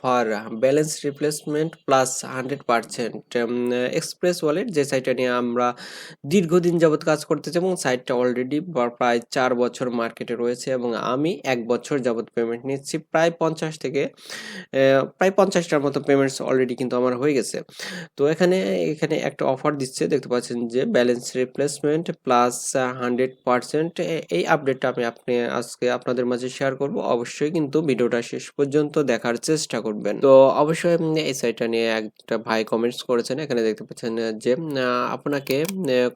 For balance replacement plus hundred percent express wallet যে সাইটটা নিয়ে আমরা দীর্ঘদিন যাবৎ কাজ করতেছি এবং সাইটটা অলরেডি প্রায় চার বছর মার্কেটে রয়েছে এবং আমি এক বছর যাবৎ পেমেন্ট নিচ্ছি। প্রায় পঞ্চাশ থেকে প্রায় পঞ্চাশটার মতো পেমেন্টস অলরেডি কিন্তু আমার হয়ে গেছে। তো এখানে এখানে একটা অফার দিচ্ছে, দেখতে পাচ্ছেন যে balance replacement plus hundred percent এই আপডেটটা আমি আপনি আজকে আপনাদের মাঝে শেয়ার করব। অবশ্যই কিন্তু ভিডিওটা শেষ পর্যন্ত দেখার চেষ্টা করবেন। তো অবশ্যই এই সাইটটা নিয়ে একটা ভাই কমেন্টস করেছেন, এখানে দেখতে পাচ্ছেন যে আপনাকে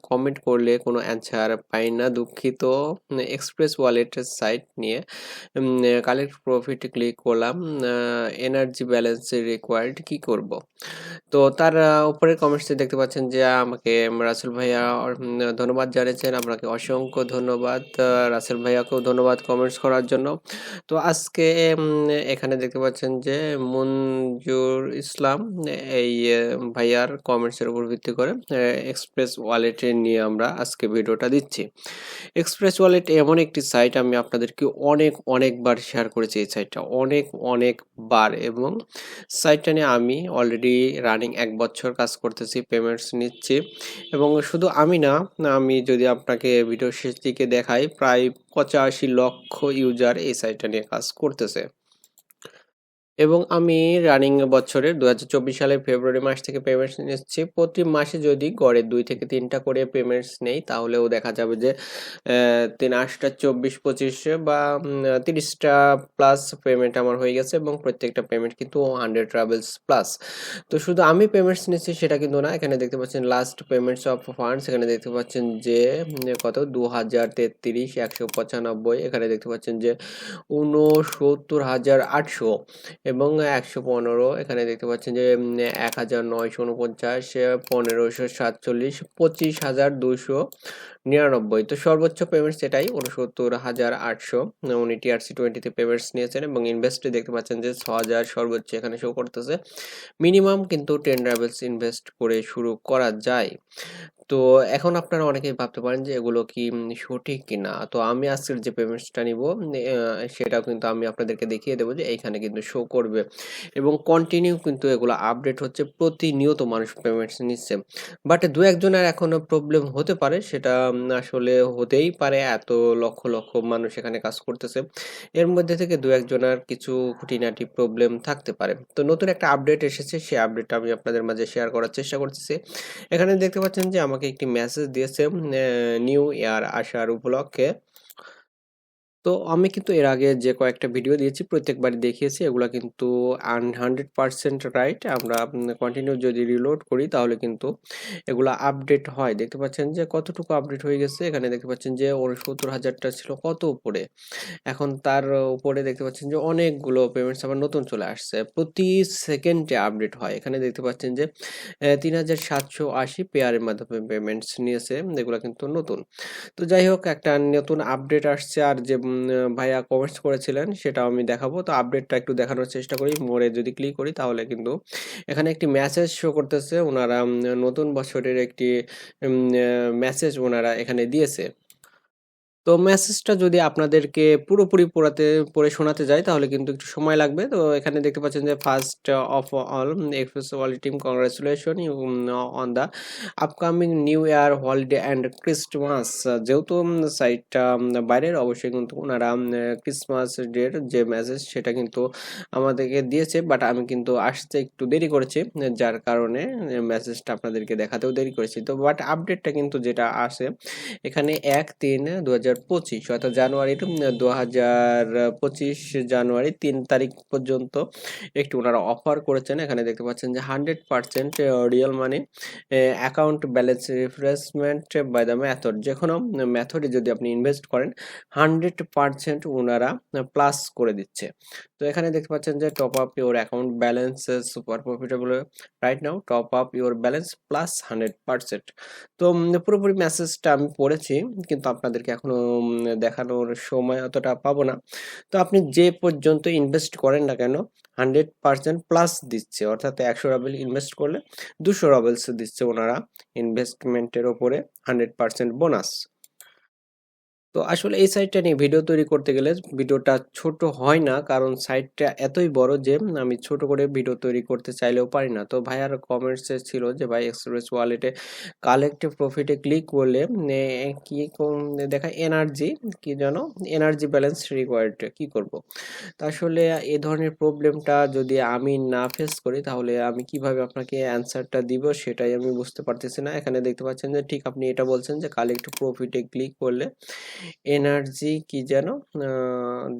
কমেন্ট করলে কোনো অ্যান্সার পাই না। দুঃখিত এক্সপ্রেস ওয়ালেট সাইট নিয়ে কালেক্ট প্রফিট ক্লিক করলাম এনার্জি ব্যালেন্স রিকোয়ার্ড কি করব? তো তার উপরের কমেন্টসে দেখতে পাচ্ছেন যে আমাকে রাসেল ভাইয়া ধন্যবাদ জানিয়েছেন। আপনাকে অসংখ্য ধন্যবাদ রাসেল ভাইয়াকেও ধন্যবাদ কমেন্টস করার জন্য। তো আজকে এখানে দেখতে পাচ্ছেন যে, মঞ্জুর ইসলাম, এই ভাইয়ার কমেন্টসের উপর ভিত্তি করে এক্সপ্রেস ওয়ালেটে নিয়ে আমরা আজকে ভিডিওটা দিচ্ছি। এক্সপ্রেস ওয়ালেট এমন একটি সাইট আমি আপনাদেরকে অনেক, অনেকবার শেয়ার করেছি। এই সাইটটা অনেক, অনেকবার এবং সাইটটা নিয়ে আমি অলরেডি রানিং এক বছর কাজ করতেছি পেমেন্টস নিচ্ছি। এবং শুধু আমি না, আমি যদি আপনাকে ভিডিও শেষ দিকে দেখাই, প্রায় পঁচাশি লক্ষ ইউজার এই সাইটটা নিয়ে কাজ করতেছে। এবং আমি রানিং বছরের দু চব্বিশ সালের ফেব্রুয়ারি মাস থেকে পেমেন্টস নিচ্ছি। প্রতি মাসে যদি গড়ে দুই থেকে তিনটা করে পেমেন্টস নেই তাহলেও দেখা যাবে যে তিন আটটা চব্বিশ পঁচিশে বা তিরিশটা প্লাস পেমেন্ট আমার হয়ে গেছে এবং প্রত্যেকটা পেমেন্ট কিন্তু হান্ড্রেড ট্রাভেলস প্লাস তো শুধু আমি পেমেন্টস নিচ্ছি সেটা কিন্তু না, এখানে দেখতে পাচ্ছেন লাস্ট পেমেন্টস অফ ফান্ডস এখানে দেখতে পাচ্ছেন যে কত? দু হাজার তেত্রিশ, একশো পঁচানব্বই, এখানে দেখতে পাচ্ছেন যে, ঊনসত্তর হাজার আটশো। এবং একশো পনেরো। এখানে দেখতে পাচ্ছেন যে এক হাজার নয়শো উনপঞ্চাশ, পনেরোশো সাতচল্লিশ, পঁচিশ হাজার দুশো নিরানব্বই। তো সর্বোচ্চ পেমেন্টস এটাই, উনসত্তর হাজার আটশো। উনি টিআরসি টোয়েন্টিতে পেমেন্টস নিয়েছেন এবং ইনভেস্টে দেখতে পাচ্ছেন যে ছ হাজার সর্বোচ্চ এখানে শো করতেছে। মিনিমাম কিন্তু টেন ট্রাভেলস ইনভেস্ট করে শুরু করা যায়। তো এখন আপনারা অনেকেই ভাবতে পারেন যে এগুলো কি সঠিক কিনা। তো আমি আজকের যে পেমেন্টসটা নিব সেটাও কিন্তু আমি আপনাদেরকে দেখিয়ে দেবো যে এইখানে কিন্তু শো করবে। এবং কন্টিনিউ কিন্তু এগুলো আপডেট হচ্ছে, প্রতিনিয়ত মানুষ পেমেন্টস নিচ্ছে। বাট দু একজনের এখনও প্রবলেম হতে পারে, সেটা আসলে হতেই পারে। এত লক্ষ লক্ষ মানুষ এখানে কাজ করতেছে। এর মধ্যে থেকে দু একজনের কিছু খুঁটিনাটি প্রবলেম থাকতে পারে। তো নতুন একটা আপডেট এসেছে, সেই আপডেটটা আমি আপনাদের মাঝে শেয়ার করার চেষ্টা করতেছি। এখানে দেখতে পাচ্ছেন যে আমাকে একটি মেসেজ দিয়েছে নিউ ইয়ার আসার উপলক্ষে। তো আমি কিন্তু এর আগে যে কয়েকটা ভিডিও দিয়েছি, প্রত্যেকবারই দেখিয়েছি, এগুলো কিন্তু হান্ড্রেড পারসেন্ট রাইট আমরা কন্টিনিউ যদি রিলোড করি, তাহলে কিন্তু এগুলো আপডেট হয়। দেখতে পাচ্ছেন যে কতটুকু আপডেট হয়ে গেছে। এখানে দেখতে পাচ্ছেন যে উনসত্তর হাজারটা ছিল কত উপরে? এখন তার উপরে দেখতে পাচ্ছেন যে অনেকগুলো পেমেন্টস আবার নতুন চলে আসছে। প্রতি সেকেন্ডে আপডেট হয়। এখানে দেখতে পাচ্ছেন যে তিন হাজার সাতশো আশি পেয়ারের মাধ্যমে পেমেন্টস নিয়েছে। এগুলো কিন্তু নতুন। তো যাই হোক, একটা নতুন আপডেট আসছে। আর যে ভাইয়া কমেন্টস করেছিলেন, সেটাও আমি দেখাবো। তো আপডেটটা একটু দেখানোর চেষ্টা করি, মোড়ে যদি ক্লিক করি তাহলে কিন্তু এখানে একটি মেসেজ শো করতেছে, ওনারা নতুন বছরের একটি মেসেজ ওনারা এখানে দিয়েছে। তো মেসেজটা যদি আপনাদেরকে পুরোপুরি পড়াতে, পড়ে শোনাতে যায়, তাহলে কিন্তু একটু সময় লাগবে। তো এখানে দেখতে পাচ্ছেন যে first of all express wall team congratulation on the upcoming new year holiday and Christmas যেহেতু সাইটটা বাইরের, অবশ্যই কিন্তু ওনারা ক্রিসমাস ডের যে মেসেজ সেটা কিন্তু আমাদেরকে দিয়েছে। বাট আমি কিন্তু আসতে একটু দেরি করেছি, যার কারণে মেসেজটা আপনাদেরকে দেখাতেও দেরি করেছি। তো বাট আপডেটটা কিন্তু যেটা আসে, এখানে এক তিন দু হাজার পঁচিশ অর্থাৎ জানুয়ারির দু হাজার পঁচিশ জানুয়ারি তিন তারিখ পর্যন্ত একটু ওনারা অফার করেছেন। এখানে দেখতে পাচ্ছেন যে hundred percent real money account balance refreshment by the method যে কোনো মেথডে যদি আপনি ইনভেস্ট করেন হান্ড্রেড পার্সেন্ট ওনারা প্লাস করে দিচ্ছে। তো এখানে দেখতে পাচ্ছেন যে top up your account balance super profitable right now top up your balance plus hundred percent তো পুরোপুরি মেসেজটা আমি পড়েছি কিন্তু আপনাদেরকে এখনও উম, দেখানোর সময় অতটা পাবো না। তো আপনি যে পর্যন্ত ইনভেস্ট করেন না কেন হান্ড্রেড পার্সেন্ট প্লাস দিচ্ছে। অর্থাৎ একশো রাবেল ইনভেস্ট করলে দুশো রাবেলস দিচ্ছে ওনারা ইনভেস্টমেন্টের ওপরে হান্ড্রেড পার্সেন্ট বোনাস তো আসলে এই সাইটটা নিয়ে ভিডিও তৈরি করতে গেলে ভিডিওটা ছোট হয় না, কারণ সাইটটা এতই বড় যে আমি ছোট করে ভিডিও তৈরি করতে চাইলেও পারি না। তো ভাইয়ার কমেন্টসে ছিল যে, ভাই এক্সপ্রেস ওয়ালেটে কালেক্টিভ প্রফিটে ক্লিক করলে কি দেখায় এনার্জি কি যেন এনার্জি ব্যালেন্স রিকোয়ার্ড কি করব? তো আসলে এ ধরনের প্রবলেমটা যদি আমি না ফেস করি, তাহলে আমি কীভাবে আপনাকে অ্যান্সারটা দিব সেটাই আমি বুঝতে পারতেছি না। এখানে দেখতে পাচ্ছেন যে, ঠিক আপনি এটা বলছেন যে কালেক্টিভ প্রফিটে ক্লিক করলে এনার্জি কি যেন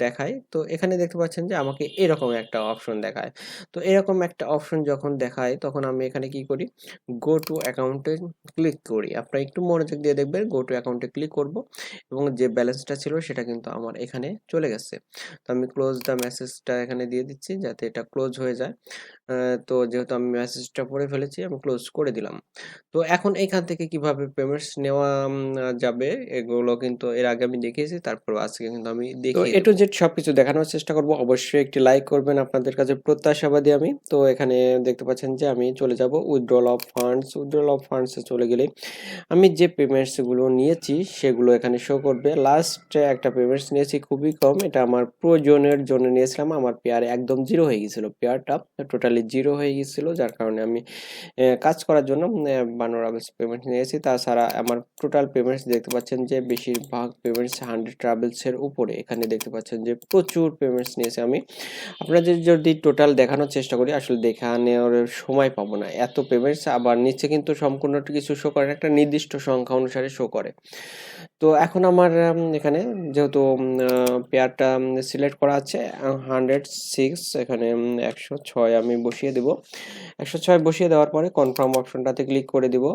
দেখায়। তো এখানে দেখতে পাচ্ছেন যে আমাকে এরকম একটা অপশন দেখায়। তো এরকম একটা অপশন যখন দেখায়, তখন আমি এখানে কি করি? গো টু অ্যাকাউন্টে ক্লিক করি। আপনারা একটু মনোযোগ দিয়ে দেখবেন গো টু অ্যাকাউন্টে ক্লিক করব এবং যে ব্যালেন্সটা ছিল, সেটা কিন্তু আমার এখানে চলে গেছে। তো আমি ক্লোজ দ্য মেসেজটা এখানে দিয়ে দিচ্ছি, যাতে এটা ক্লোজ হয়ে যায়। তো যেহেতু আমি মেসেজটা পড়ে ফেলেছি, আমি ক্লোজ করে দিলাম। তো এখন এখান থেকে কীভাবে পেমেন্টস নেওয়া যাবে, এগুলো কিন্তু এর আগে আমি দেখিয়েছি তারপর আজকে কিন্তু আমি দেখি এ টু জেড সবকিছু দেখানোর চেষ্টা করব। অবশ্যই একটি লাইক করবেন আপনাদের কাছে। প্রত্যাশাবাদী আমি। তো এখানে দেখতে পাচ্ছেন যে আমি চলে যাব withdrawal of funds withdrawal of ফান্ডসে চলে গেলে আমি যে পেমেন্টসগুলো নিয়েছি সেগুলো এখানে শো করবে। লাস্ট একটা পেমেন্টস নিয়েছি খুবই কম। এটা আমার প্রয়োজনের জন্য নিয়েছিলাম। আমার পেয়ার একদম জিরো হয়ে গেছিল। পেয়ারটা টোটালি জিরো হয়ে গেছিল যার কারণে আমি কাজ করার জন্য বানোর আবেলস পেমেন্ট নিয়েছি। তাছাড়া আমার টোটাল পেমেন্টস দেখতে পাচ্ছেন যে বেশিরভাগ পেমেন্টস হান্ড্রেড ট্রাভেলসের উপরে এখানে দেখতে পাচ্ছেন যে প্রচুর পেমেন্টস নিয়েছি আমি। আপনাদের যদি টোটাল দেখানোর চেষ্টা করি, আসলে দেখানোর সময় পাবো না। এত পেমেন্টস আবার নিচে কিন্তু সম্পূর্ণ কিছু শো করে, একটা নির্দিষ্ট সংখ্যা অনুসারে শো করে। তো এখন আমার এখানে যেহেতু পেয়ারটা সিলেক্ট করা আছে হান্ড্রেড সিক্স এখানে একশো ছয় আমি বসিয়ে দেব। একশো ছয় বসিয়ে দেওয়ার পরে কনফার্ম অপশনটাতে ক্লিক করে দিব।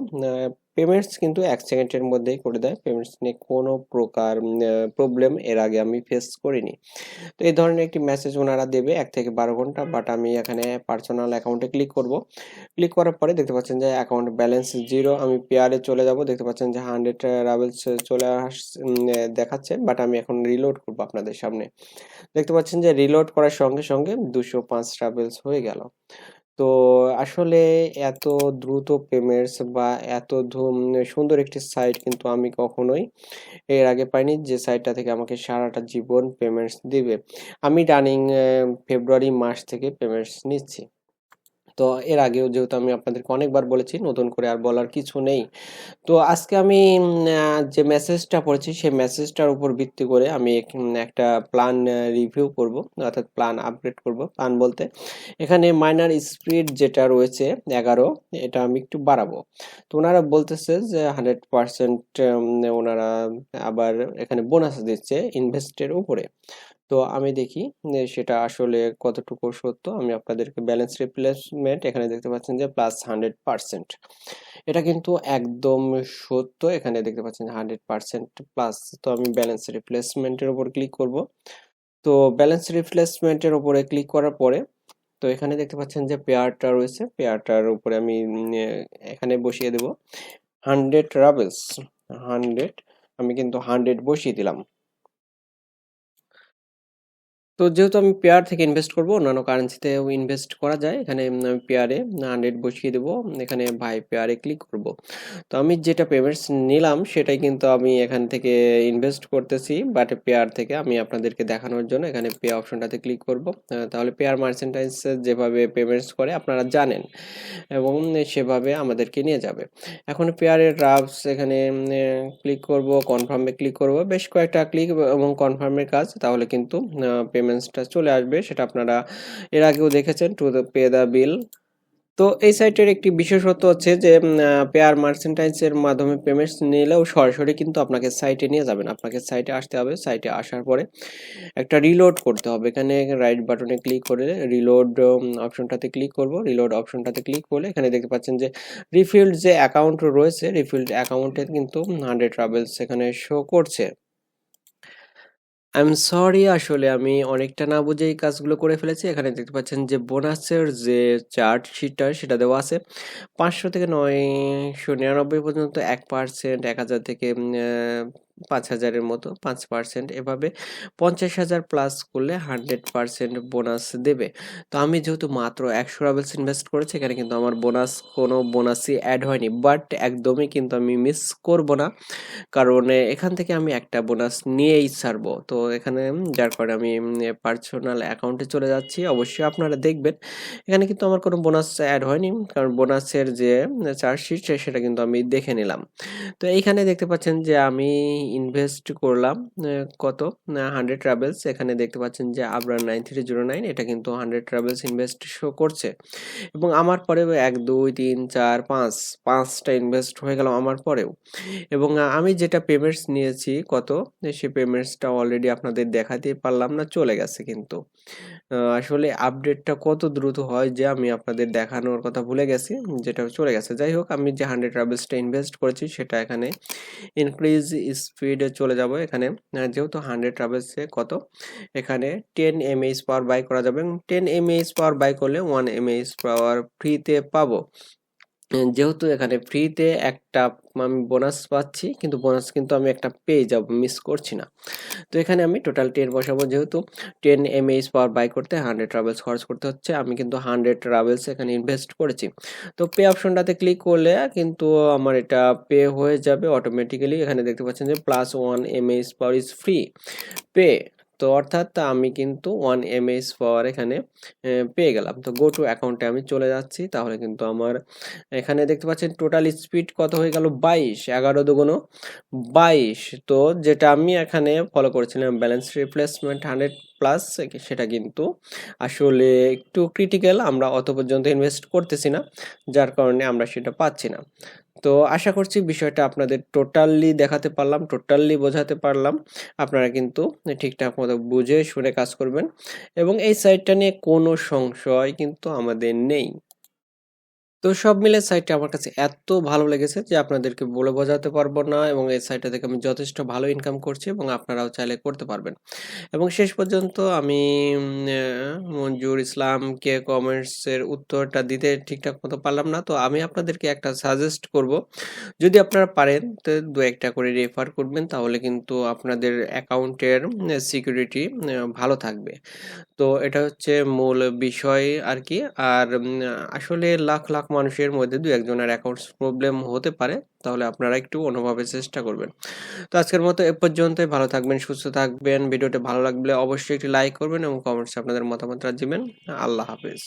পেমেন্টস কিন্তু এক সেকেন্ডের মধ্যেই করে দেয়। পেমেন্টস নিয়ে কোনো প্রকার প্রবলেম এর আগে আমি ফেস করিনি। তো এই ধরনের একটি মেসেজ ওনারা দেবে এক থেকে বারো ঘণ্টা বাট আমি এখানে পার্সোনাল অ্যাকাউন্টে ক্লিক করব। ক্লিক করার পরে দেখতে পাচ্ছেন যে অ্যাকাউন্ট ব্যালেন্স জিরো আমি পেয়ারে চলে যাব। দেখতে পাচ্ছেন যে হান্ড্রেড রাভেলস চলে আস দেখাচ্ছে বাট আমি এখন রিলোড করব আপনাদের সামনে। দেখতে পাচ্ছেন যে রিলোড করার সঙ্গে সঙ্গে দুশো পাঁচ ট্রাভেলস হয়ে গেল। তো আসলে এত দ্রুত পেমেন্টস বা এত ধুম- সুন্দর একটি সাইট কিন্তু আমি কখনোই এর আগে পাইনি যে সাইটটা থেকে আমাকে সারাটা জীবন পেমেন্টস দিবে। আমি রানিং ফেব্রুয়ারি মাস থেকে পেমেন্টস নিচ্ছি। তো এর আগেও যেহেতু আমি আপনাদেরকে অনেকবার বলেছি, নতুন করে আর বলার কিছু নেই। তো আজকে আমি যে মেসেজটা পড়েছি, সেই মেসেজটার উপর ভিত্তি করে আমি একটা প্ল্যান রিভিউ করব, অর্থাৎ প্ল্যান আপগ্রেড করব প্ল্যান বলতে। এখানে মাইনার স্পিড যেটা রয়েছে, এগারো, এটা আমি একটু বাড়াবো। তো ওনারা বলতেছে যে হান্ড্রেড পার্সেন্ট ওনারা আবার এখানে বোনাস দিচ্ছে ইনভেস্টের উপরে। তো আমি দেখি সেটা আসলে কতটুকু সত্য। আমি আপনাদেরকে ব্যালেন্স রিপ্লেসমেন্ট এখানে দেখতে পাচ্ছেন যে প্লাস হান্ড্রেড পার্সেন্ট এটা কিন্তু একদম সত্য। এখানে দেখতে পাচ্ছেন হান্ড্রেড পার্সেন্ট প্লাস তো আমি ব্যালেন্স রিপ্লেসমেন্টের উপর ক্লিক করব। তো ব্যালেন্স রিপ্লেসমেন্টের ওপরে ক্লিক করার পরে, তো এখানে দেখতে পাচ্ছেন যে পেয়ারটা রয়েছে। পেয়ারটার উপরে আমি এখানে বসিয়ে দেব। হান্ড্রেড রাবেলস হান্ড্রেড আমি কিন্তু হান্ড্রেড বসিয়ে দিলাম। তো যেহেতু আমি পেয়ার থেকে ইনভেস্ট করব, অন্যান্য কারেন্সিতেও ইনভেস্ট করা যায়। এখানে আমি পেয়ারে হান্ড্রেড বসিয়ে দেবো। এখানে ভাই পেয়ারে ক্লিক করব। তো আমি যেটা পেমেন্টস নিলাম, সেটাই কিন্তু আমি এখান থেকে ইনভেস্ট করতেছি। বাট পেয়ার থেকে আমি আপনাদেরকে দেখানোর জন্য এখানে পে অপশনটাতে ক্লিক করব। তাহলে পেয়ার মার্চেন্টাইজ যেভাবে পেমেন্টস করে, আপনারা জানেন। এবং সেভাবে আমাদেরকে নিয়ে যাবে। এখন পেয়ারের রাফস এখানে ক্লিক করব কনফার্মে ক্লিক করব। বেশ কয়েকটা ক্লিক এবং কনফার্মের কাজ, তাহলে কিন্তু পেমেন্টসটা চলে আসবে, সেটা আপনারা এর আগেও দেখেছেন to the pay the bill তো এই সাইটের একটি বিশেষত্ব হচ্ছে যে পেয়ার মার্চেন্টাইজের মাধ্যমে পেমেন্টস নিলেও সরাসরি কিন্তু আপনাকে সাইটে নিয়ে যাবেন আপনাকে সাইটে আসতে হবে সাইটে আসার পরে একটা রিলোড করতে হবে। এখানে রাইট বাটনে ক্লিক করে রিলোড অপশনটাতে ক্লিক করব। রিলোড অপশনটাতে ক্লিক করলে এখানে দেখতে পাচ্ছেন যে রিফিল্ড যে অ্যাকাউন্ট রয়েছে রিফিল্ড অ্যাকাউন্টে কিন্তু হান্ড্রেড ট্রাভেলস এখানে শো করছে। আই এম সরি আসলে আমি অনেকটা না বুঝে এই কাজগুলো করে ফেলেছি। এখানে দেখতে পাচ্ছেন যে বোনাসের যে চার্ট শিটটা সেটা দেওয়া আছে। পাঁচশো থেকে নয়শো নিরানব্বই পর্যন্ত এক পার্সেন্ট এক হাজার থেকে পাঁচ হাজারের মতো, পাঁচ পার্সেন্ট এভাবে পঞ্চাশ হাজার প্লাস করলে হান্ড্রেড পার্সেন্ট বোনাস দেবে। তো আমি যেহেতু মাত্র একশো রাবেলস ইনভেস্ট করেছি, এখানে কিন্তু আমার বোনাস কোনো বোনাসই অ্যাড হয়নি। বাট একদমই কিন্তু আমি মিস করব না। কারণ এখান থেকে আমি একটা বোনাস নিয়েই ছাড়বো। তো এখানে যার কারণে আমি পার্সোনাল অ্যাকাউন্টে চলে যাচ্ছি। অবশ্যই আপনারা দেখবেন। এখানে কিন্তু আমার কোনো বোনাস অ্যাড হয়নি। কারণ বোনাসের যে চার্জশিট সেটা কিন্তু আমি দেখে নিলাম। তো এইখানে দেখতে পাচ্ছেন যে আমি ইনভেস্ট করলাম কত? হান্ড্রেড ট্রাভেলস এখানে দেখতে পাচ্ছেন যে Abrar nine three zero nine এটা কিন্তু হান্ড্রেড ট্রাভেলস ইনভেস্ট শো করছে। এবং আমার পরে এক, দুই, তিন, চার, পাঁচ, পাঁচটা ইনভেস্ট হয়ে গেল আমার পরেও। এবং আমি যেটা পেমেন্টস নিয়েছি কত? সেই পেমেন্টসটা অলরেডি আপনাদের দেখাতে পারলাম না, চলে গেছে কিন্তু। আসলে আপডেটটা কত দ্রুত হয় যে আমি আপনাদের দেখানোর কথা ভুলে গেছি, যেটা চলে গেছে। যাই হোক, আমি যে হান্ড্রেড ট্রাভেলসটা ইনভেস্ট করেছি সেটা এখানে ইনক্রিজ স্পিডে চলে যাব এখানে। যেহেতু হান্ড্রেড ট্রাভেলসে কত? এখানে টেন এমএইচ পাওয়ার বাই করা যাবে। এবং টেন এমএইচ পাওয়ার বাই করলে ওয়ান এমএইচ পাওয়ার ফ্রিতে পাবো। যেহেতু এখানে ফ্রিতে একটা আমি বোনাস পাচ্ছি, কিন্তু বোনাস কিন্তু আমি একটা পেয়ে যাব মিস করছি না। তো এখানে আমি টোটাল টেন বসাবো যেহেতু। টেন এমএইচ পাওয়ার বাই করতে হান্ড্রেড ট্রাভেলস খরচ করতে হচ্ছে। আমি কিন্তু হান্ড্রেড ট্রাভেলস এখানে ইনভেস্ট করেছি। তো পে অপশনটাতে ক্লিক করলে কিন্তু আমার এটা পে হয়ে যাবে অটোমেটিক্যালি এখানে দেখতে পাচ্ছেন যে plus one MH power is free pay তো অর্থাৎ আমি কিন্তু ওয়ান এমএইচ পাওয়ার এখানে পেয়ে গেলাম। তো গো টু অ্যাকাউন্টে আমি চলে যাচ্ছি। তাহলে কিন্তু আমার এখানে দেখতে পাচ্ছেন টোটাল স্পিড কত হয়ে গেল? বাইশ, এগারো দুগুণ বাইশ। তো যেটা আমি এখানে ফলো করেছিলাম ব্যালেন্স রিপ্লেসমেন্ট হান্ড্রেড প্লাস সেটা কিন্তু আসলে একটু ক্রিটিক্যাল আমরা অত পর্যন্ত ইনভেস্ট করতেছি না। যার কারণে আমরা সেটা পাচ্ছি না। তো আশা করছি বিষয়টা আপনাদের টোটালি দেখাতে পারলাম টোটালি বোঝাতে পারলাম। আপনারা কিন্তু ঠিকঠাক মতো বুঝে শুনে কাজ করবেন এবং এই সাইটটা নিয়ে কোনো সংশয় কিন্তু আমাদের নেই। তো সব মিলে সাইটটা আমার কাছে এত ভালো লেগেছে যে আপনাদেরকে বলে বোঝাতে পারব না এবং এই সাইটটা থেকে আমি যথেষ্ট ভালো ইনকাম করছি এবং আপনারাও চাইলে করতে পারবেন। এবং শেষ পর্যন্ত আমি মঞ্জুর ইসলামকে কমেন্টসের উত্তরটা দিতে ঠিকঠাক মতো পারলাম না। তো আমি আপনাদেরকে একটা সাজেস্ট করব। যদি আপনারা পারেন, তো দু একটা করে রেফার করবেন, তাহলে কিন্তু আপনাদের অ্যাকাউন্টের সিকিউরিটি ভালো থাকবে। তো এটা হচ্ছে মূল বিষয় আর কি। আর আসলে লাখ লাখ মানুষের মধ্যে দু একজনের অ্যাকাউন্টস প্রবলেম হতে পারে, তাহলে আপনারা একটু অনুভবের চেষ্টা করবেন। তো আজকের মতো এ পর্যন্তই, ভালো থাকবেন, সুস্থ থাকবেন, ভিডিওটা ভালো লাগলে অবশ্যই একটি লাইক করবেন এবং কমেন্টসে আপনাদের মতামতটা দিবেন আল্লাহ হাফেজ।